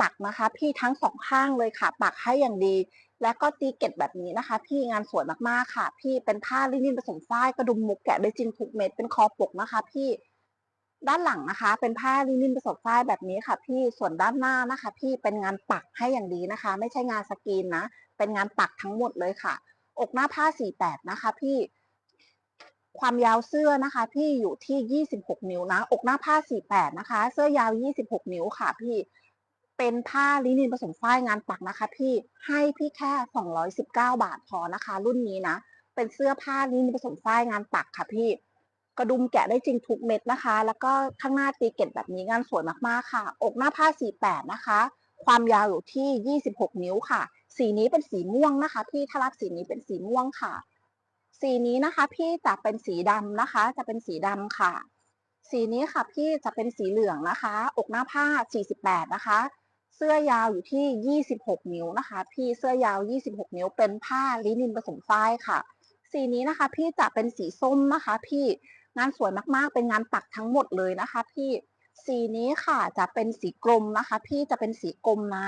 ปักนะคะ พี่ทั้งสองข้างเลยค่ะ ปักให้อย่างดี แล้วก็ตีเก็ตแบบนี้นะคะ พี่งานสวยมากๆค่ะ พี่เป็นผ้าลินินผสมฝ้ายกระดุมมุกแกะได้จริงทุกเม็ดเป็นคอปกนะคะ พี่ด้านหลังนะคะ เป็นผ้าลินินผสมฝ้ายแบบนี้ค่ะ พี่ส่วนด้านหน้านะคะ พี่เป็นงานปักให้อย่างดีนะคะ ไม่ใช่งานสกรีนนะเป็นงานปักทั้งหมดเลยค่ะ อกหน้าผ้า48นะคะ พี่ความยาวเสื้อนะคะ พี่อยู่ที่ 26 นิ้วนะ อกหน้าผ้า 48 นะคะ เสื้อยาว 26 นิ้วค่ะ พี่ เป็นผ้าลินินผสมฝ้ายงานปักนะคะ พี่ให้พี่แค่ 219 บาทพอนะคะ รุ่นนี้นะ เป็นเสื้อผ้าลินินผสมฝ้ายงานปักค่ะพี่ กระดุมแกะได้จริงทุกเม็ดนะคะ แล้วก็ข้างหน้าตีเกตแบบนี้งานสวยมากๆค่ะ อกหน้าผ้า 48 นะคะ ความยาวอยู่ที่ 26 นิ้วค่ะ สีนี้เป็นสีม่วงนะคะ พี่ถ้ารับสีนี้เป็นสีม่วงค่ะ สีนี้นะคะ พี่จะเป็นสีดำนะคะ จะเป็นสีดำค่ะ สีนี้ค่ะพี่จะเป็นสีเหลืองนะคะ อกหน้าผ้า 48 นะคะ เสื้อยาวอยู่ที่ 26 นิ้วนะคะ พี่เสื้อยาว 26 นิ้ว เป็นผ้าลินินผสมฝ้ายค่ะ สีนี้นะคะ พี่จะเป็นสีส้มนะคะ พี่งานสวยมากๆ เป็นงานปักทั้งหมดเลยนะคะ พี่สีนี้ค่ะจะเป็นสีกลมนะคะ พี่จะเป็นสีกลมนะ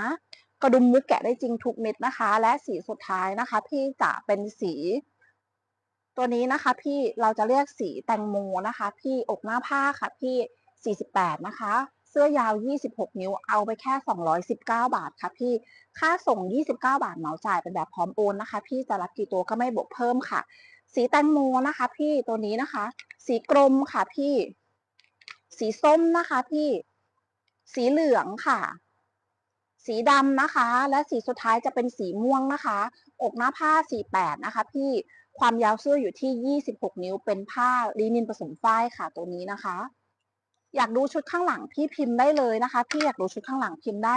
กระดุมมุกแกะได้จริงทุกเม็ดนะคะ และสีสุดท้ายนะคะ พี่จะเป็นสี ตัวนี้นะคะ พี่เราจะเรียกสีแตงโมนะคะ พี่อกหน้าผ้าค่ะ พี่ 48 นะคะ เสื้อยาว 26 นิ้ว เอาไปแค่ 219 บาทค่ะพี่ ค่าส่ง 29 บาทเหมาจ่ายเป็นแบบพร้อมโอนนะคะ พี่จะรับกี่ตัวก็ไม่บวกเพิ่มค่ะ สีแตงโมนะคะ พี่ตัวนี้นะคะ สีกรมค่ะพี่ สีส้มนะคะพี่ สีเหลืองค่ะ สีดำนะคะ และสีสุดท้ายจะเป็นสีม่วงนะคะ อกหน้าผ้า48นะคะ พี่ความยาวเสื้ออยู่ที่ 26 นิ้วเป็นผ้าลินินผสมฝ้ายค่ะตัวนี้นะคะ อยากดูชุดข้างหลังพี่พิมพ์ได้เลยนะคะพี่อยากดูชุดข้างหลังพิมพ์ได้